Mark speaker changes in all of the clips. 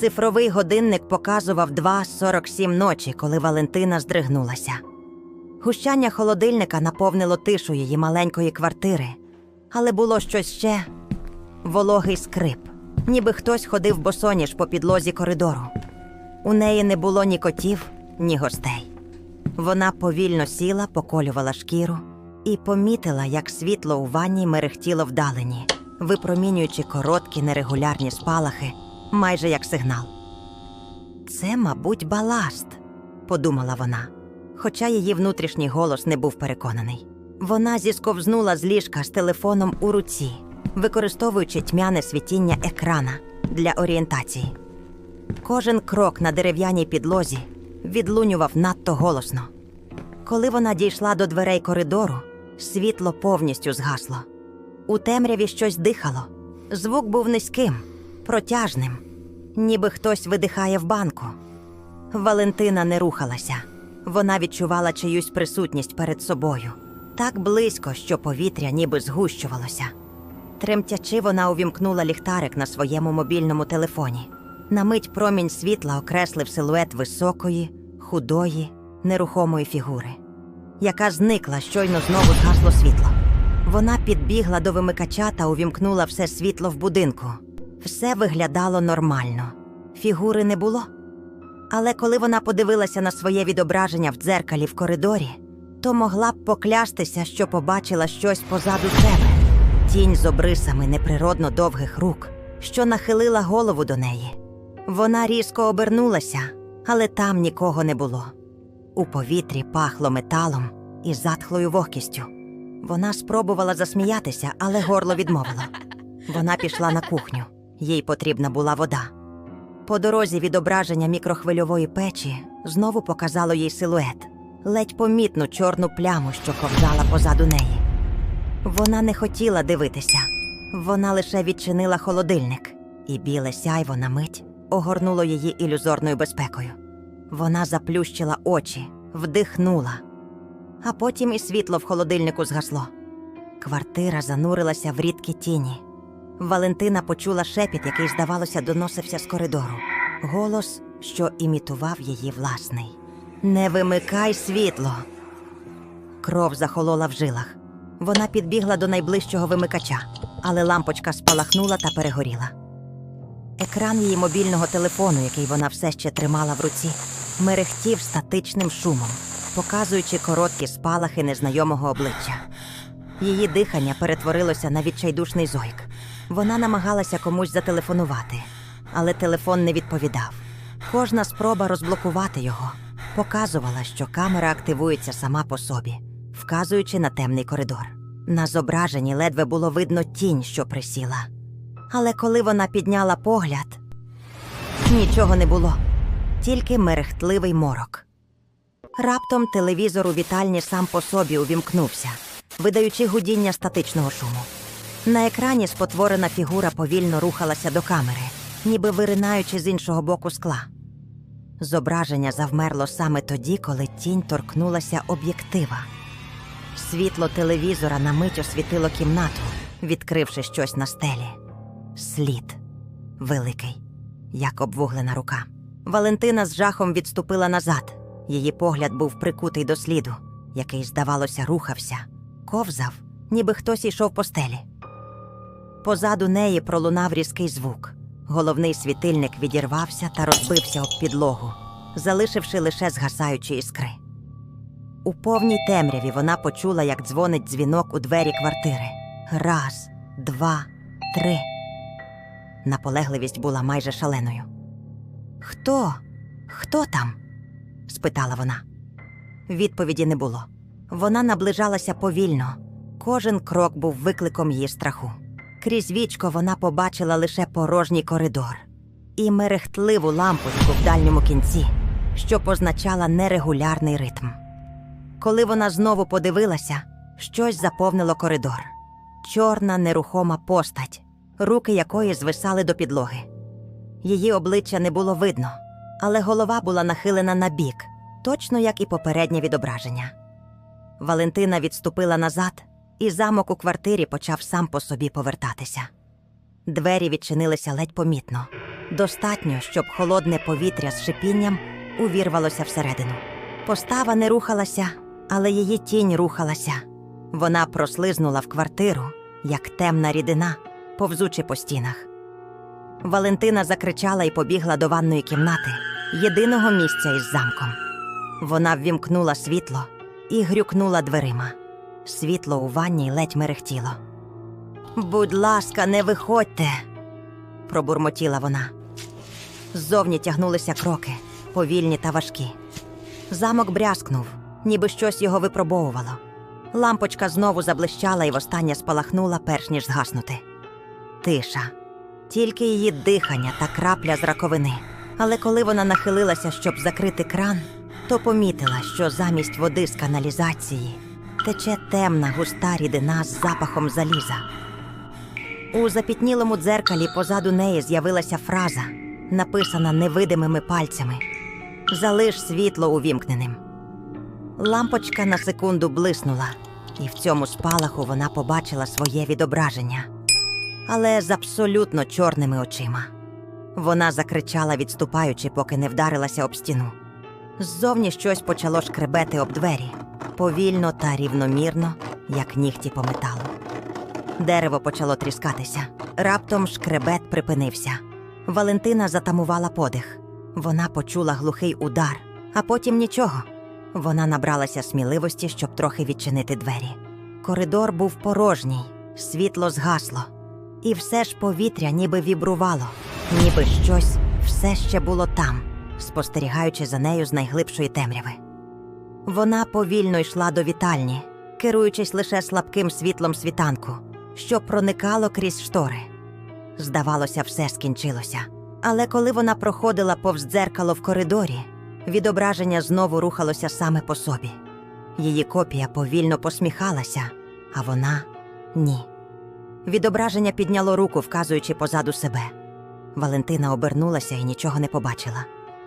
Speaker 1: Цифровий годинник показував 2.47 ночі, коли Валентина здригнулася. Гущання холодильника наповнило тишу її маленької квартири, але було щось ще вологий скрип, ніби хтось ходив босоніж по підлозі коридору. У неї не було ні котів, ні гостей. Вона повільно сіла, поколювала шкіру і помітила, як світло у ванні мерехтіло вдалині, випромінюючи короткі нерегулярні спалахи, майже як сигнал. Це, мабуть, баласт, подумала вона, хоча її внутрішній голос не був переконаний. Вона зісковзнула з ліжка з телефоном у руці, використовуючи тьмяне світіння екрана для орієнтації. Кожен крок на дерев'яній підлозі відлунював надто голосно. Коли вона дійшла до дверей коридору, світло повністю згасло. У темряві щось дихало. Звук був низьким, протяжним, ніби хтось видихає в банку. Валентина не рухалася. Вона відчувала чиюсь присутність перед собою так близько, що повітря ніби згущувалося. Тремтячи, вона увімкнула ліхтарик на своєму мобільному телефоні. На мить промінь світла окреслив силует високої, худої, нерухомої фігури, яка зникла, щойно знову згасло світло. Вона підбігла до вимикача та увімкнула все світло в будинку. Все виглядало нормально. Фігури не було. Але коли вона подивилася на своє відображення в дзеркалі в коридорі, то могла б поклястися, що побачила щось позаду себе тінь з обрисами неприродно довгих рук, що нахилила голову до неї. Вона різко обернулася, але там нікого не було. У повітрі пахло металом і затхлою вогкістю. Вона спробувала засміятися, але горло відмовило. Вона пішла на кухню. Їй потрібна була вода. По дорозі відображення мікрохвильової печі знову показало їй силует, ледь помітну чорну пляму, що ковзала позаду неї. Вона не хотіла дивитися. Вона лише відчинила холодильник, і біле сяйво на мить огорнуло її ілюзорною безпекою. Вона заплющила очі, вдихнула, а потім і світло в холодильнику згасло. Квартира занурилася в рідкі тіні. Валентина почула шепіт, який, здавалося, доносився з коридору. Голос, що імітував її власний. Не вимикай світло. Кров захолола в жилах. Вона підбігла до найближчого вимикача, але лампочка спалахнула та перегоріла. Екран її мобільного телефону, який вона все ще тримала в руці, мерехтів статичним шумом, показуючи короткі спалахи незнайомого обличчя. Її дихання перетворилося на відчайдушний зойк. Вона намагалася комусь зателефонувати, але телефон не відповідав. Кожна спроба розблокувати його показувала, що камера активується сама по собі, вказуючи на темний коридор. На зображенні ледве було видно тінь, що присіла. Але коли вона підняла погляд, нічого не було, тільки мерехтливий морок. Раптом телевізор у вітальні сам по собі увімкнувся, видаючи гудіння статичного шуму. На екрані спотворена фігура повільно рухалася до камери, ніби виринаючи з іншого боку скла. Зображення завмерло саме тоді, коли тінь торкнулася об'єктива. Світло телевізора на мить освітило кімнату, відкривши щось на стелі. Слід великий, як обвуглена рука. Валентина з жахом відступила назад. Її погляд був прикутий до сліду, який, здавалося, рухався, ковзав, ніби хтось йшов по стелі. Позаду неї пролунав різкий звук. Головний світильник відірвався та розбився об підлогу, залишивши лише згасаючі іскри. У повній темряві вона почула, як дзвонить дзвінок у двері квартири. Раз, два, три. Наполегливість була майже шаленою. Хто? Хто там? спитала вона. Відповіді не було. Вона наближалася повільно. Кожен крок був викликом її страху. Крізь вічко вона побачила лише порожній коридор і мерехтливу лампочку в дальньому кінці, що позначала нерегулярний ритм. Коли вона знову подивилася, щось заповнило коридор. Чорна нерухома постать, руки якої звисали до підлоги. Її обличчя не було видно, але голова була нахилена на бік, точно як і попереднє відображення. Валентина відступила назад, і замок у квартирі почав сам по собі повертатися. Двері відчинилися ледь помітно, Достатньо, щоб холодне повітря з шипінням увірвалося всередину. Постава не рухалася, але її тінь рухалася. Вона прослизнула в квартиру, як темна рідина, повзучи по стінах. Валентина закричала і побігла до ванної кімнати, єдиного місця із замком. Вона ввімкнула світло і грюкнула дверима. Світло у ванні ледь мерехтіло. Будь ласка, не виходьте, пробурмотіла вона. Ззовні тягнулися кроки, повільні та важкі. Замок брязкнув, ніби щось його випробовувало. Лампочка знову заблищала і востаннє спалахнула, перш ніж згаснути. Тиша, тільки її дихання та крапля з раковини. Але коли вона нахилилася, щоб закрити кран, то помітила, що замість води з каналізації тече темна густа рідина з запахом заліза. У запітнілому дзеркалі позаду неї з'явилася фраза, написана невидимими пальцями Залиш світло увімкненим. Лампочка на секунду блиснула, і в цьому спалаху вона побачила своє відображення, але з абсолютно чорними очима. Вона закричала, відступаючи, поки не вдарилася об стіну. Ззовні щось почало шкребети об двері, повільно та рівномірно, як нігті по металу. Дерево почало тріскатися. Раптом шкребет припинився. Валентина затамувала подих. Вона почула глухий удар, а потім нічого. Вона набралася сміливості, щоб трохи відчинити двері. Коридор був порожній, світло згасло, і все ж повітря ніби вібрувало, ніби щось все ще було там, спостерігаючи за нею з найглибшої темряви. Вона повільно йшла до вітальні, керуючись лише слабким світлом світанку, що проникало крізь штори. Здавалося, все скінчилося. Але коли вона проходила повз дзеркало в коридорі, відображення знову рухалося саме по собі. Її копія повільно посміхалася, а вона ні. Відображення підняло руку, вказуючи позаду себе. Валентина обернулася і нічого не побачила.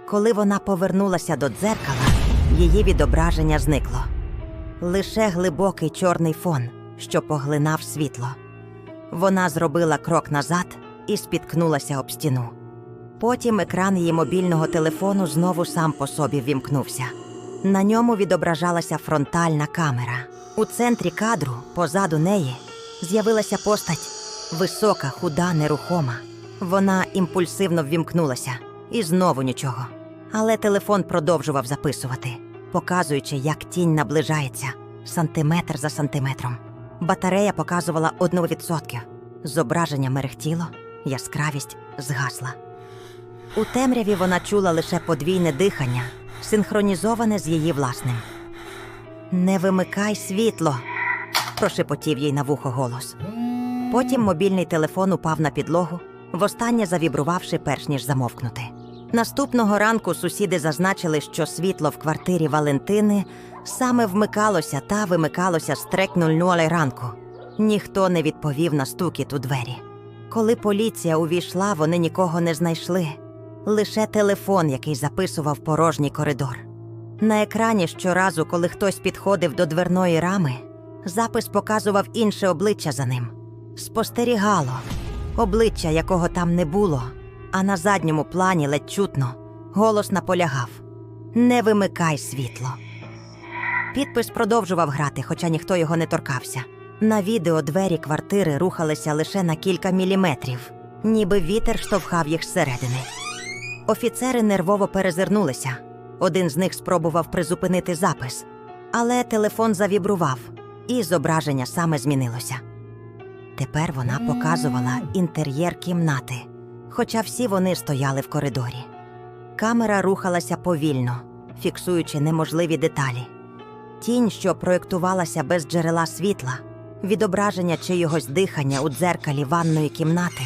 Speaker 1: Коли вона повернулася до дзеркала, її відображення зникло. Лише глибокий чорний фон, що поглинав світло. Вона зробила крок назад і спіткнулася об стіну. Потім екран її мобільного телефону знову сам по собі ввімкнувся. На ньому відображалася фронтальна камера. У центрі кадру, позаду неї, з'явилася постать висока, худа, нерухома. Вона імпульсивно ввімкнулася, і знову нічого. Але телефон продовжував записувати, показуючи, як тінь наближається сантиметр за сантиметром. Батарея показувала 1%. Зображення мерехтіло, яскравість згасла. У темряві вона чула лише подвійне дихання, синхронізоване з її власним. Не вимикай світло, прошепотів їй на вухо голос. Потім мобільний телефон упав на підлогу, востаннє завібрувавши, перш ніж замовкнути. Наступного ранку сусіди зазначили, що світло в квартирі Валентини саме вмикалося та вимикалося з 3.00 ранку. Ніхто не відповів на стукіт у двері. Коли поліція увійшла, вони нікого не знайшли. Лише телефон, який записував порожній коридор. На екрані щоразу, коли хтось підходив до дверної рами, запис показував інше обличчя за ним. Спостерігало обличчя, якого там не було, а на задньому плані ледь чутно голос наполягав: Не вимикай світло. Підпис продовжував грати, хоча ніхто його не торкався. На відео двері квартири рухалися лише на кілька міліметрів, ніби вітер штовхав їх зсередини. Офіцери нервово перезирнулися. Один з них спробував призупинити запис, але телефон завібрував, і зображення саме змінилося. Тепер вона показувала інтер'єр кімнати, хоча всі вони стояли в коридорі. Камера рухалася повільно, фіксуючи неможливі деталі. Тінь, що проєктувалася без джерела світла, відображення чиїгось дихання у дзеркалі ванної кімнати,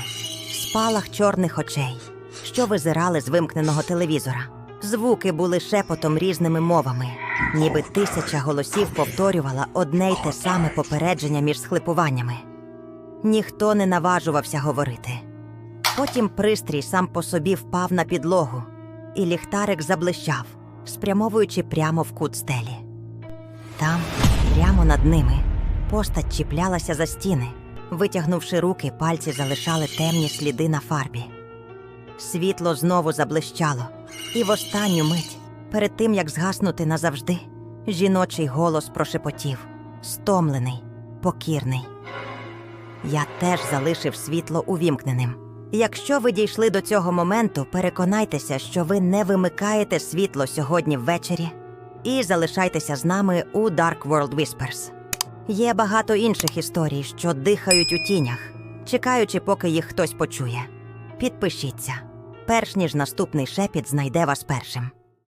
Speaker 1: спалах чорних очей, що визирали з вимкненого телевізора. Звуки були шепотом різними мовами, ніби тисяча голосів повторювала одне й те саме попередження між схлипуваннями. Ніхто не наважувався говорити. Потім пристрій сам по собі впав на підлогу, і ліхтарик заблищав, спрямовуючи прямо в кут стелі. Там, прямо над ними, постать чіплялася за стіни. Витягнувши руки, пальці залишали темні сліди на фарбі. Світло знову заблищало, і в останню мить, перед тим як згаснути назавжди, жіночий голос прошепотів стомлений, покірний. Я теж залишив світло увімкненим. Якщо ви дійшли до цього моменту, переконайтеся, що ви не вимикаєте світло сьогодні ввечері і залишайтеся з нами у Dark World Whispers. Є багато інших історій, що дихають у тінях, чекаючи, поки їх хтось почує. Підпишіться, перш ніж наступний шепіт знайде вас першим.